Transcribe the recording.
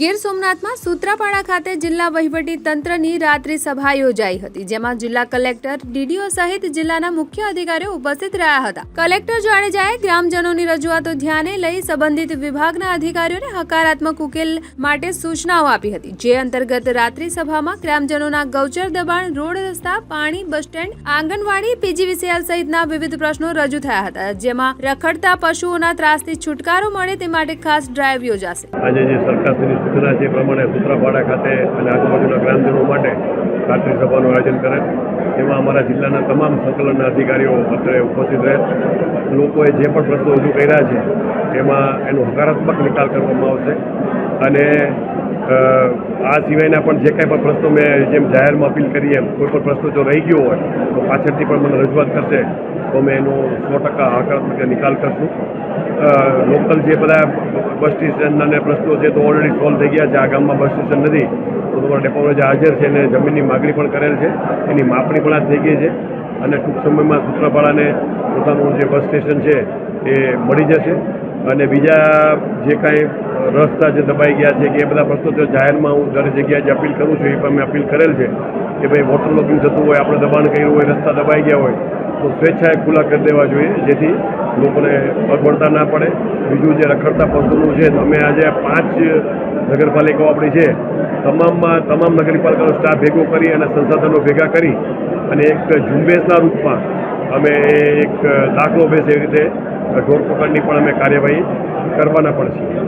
ગીર સોમનાથમાં સૂત્રાપાડા ખાતે જિલ્લા વહીવટી તંત્રની રાત્રિ સભા યોજાઈ હતી, જેમાં જિલ્લા કલેક્ટર, ડીડીઓ સહિત જિલ્લાના મુખ્ય અધિકારીઓ ઉપસ્થિત રહ્યા હતા. કલેક્ટર જાડેજાએ ગ્રામજનોની રજૂઆતો ધ્યાને લઈ સંબંધિત વિભાગના અધિકારીઓને હકારાત્મક ઉકેલ માટે સૂચનાઓ આપી હતી, જે અંતર્ગત રાત્રિ સભામાં ગ્રામજનોના ગૌચર દબાણ, રોડ રસ્તા, પાણી, બસ સ્ટેન્ડ, આંગણવાડી, પીજીવીસીએલ સહિતના વિવિધ પ્રશ્નો રજૂ થયા હતા, જેમાં રખડતા પશુઓના ત્રાસથી છુટકારો મળે તે માટે ખાસ ડ્રાઈવ યોજાશે. સૂચના છે પ્રમાણે સૂત્રાપાડા ખાતે અને આજુબાજુના ગ્રામજનો માટે રાત્રિ સભાનું આયોજન કરે. તેમાં અમારા જિલ્લાના તમામ સંકલનના અધિકારીઓ અત્રે ઉપસ્થિત રહે. લોકોએ જે પણ પ્રશ્નો રજૂ કર્યા છે, એમાં એનો હકારાત્મક નિકાલ કરવામાં આવશે. અને આ સિવાયના પણ જે કાંઈ પણ પ્રશ્નો મેં જેમ જાહેરમાં અપીલ કરી એમ, કોઈ પણ પ્રશ્નો જો રહી ગયો હોય, તો પાછળથી પણ મને રજૂઆત કરશે. તો અમે એનો સો ટકા હકારાત્મક નિકાલ કરશું. લોકલ જે બધા બસ સ્ટેશન અને પ્રશ્નો છે તો ઓલરેડી સોલ્વ થઈ ગયા છે. આ ગામમાં બસ સ્ટેશન નથી, તો તમારા ડેપોમાં જે હાજર છે એને જમીનની માગણી પણ કરેલ છે. એની માપણી પણ આજ થઈ ગઈ છે. અને ટૂંક સમયમાં સૂત્રાપાડાને પોતાનું જે બસ સ્ટેશન છે એ મળી જશે. અને બીજા જે કાંઈ રસ્તા જે દબાઈ ગયા છે કે એ બધા પ્રશ્નો તો જાહેરમાં હું દરેક જગ્યાએ જે અપીલ કરું છું એ પણ મેં અપીલ કરેલ છે કે ભાઈ વોટર લોગિંગ થતું હોય, આપણે દબાણ કર્યું હોય, રસ્તા દબાઈ ગયા હોય તો સ્વેચ્છાએ ખુલ્લા કરી દેવા જોઈએ, જેથી લોકોને અગવડતા ના પડે. બીજું જે રખડતા પશુનું છે અમે આજે પાંચ નગરપાલિકાઓ આપણી છે, તમામમાં તમામ નગરપાલિકાનો સ્ટાફ ભેગો કરી અને સંસાધનો ભેગા કરી અને એક ઝુંબેશના રૂપમાં અમે એક દાખલો બેસે એ રીતે ઢોર પકડની પણ અમે કાર્યવાહી કરવાના પણ છીએ.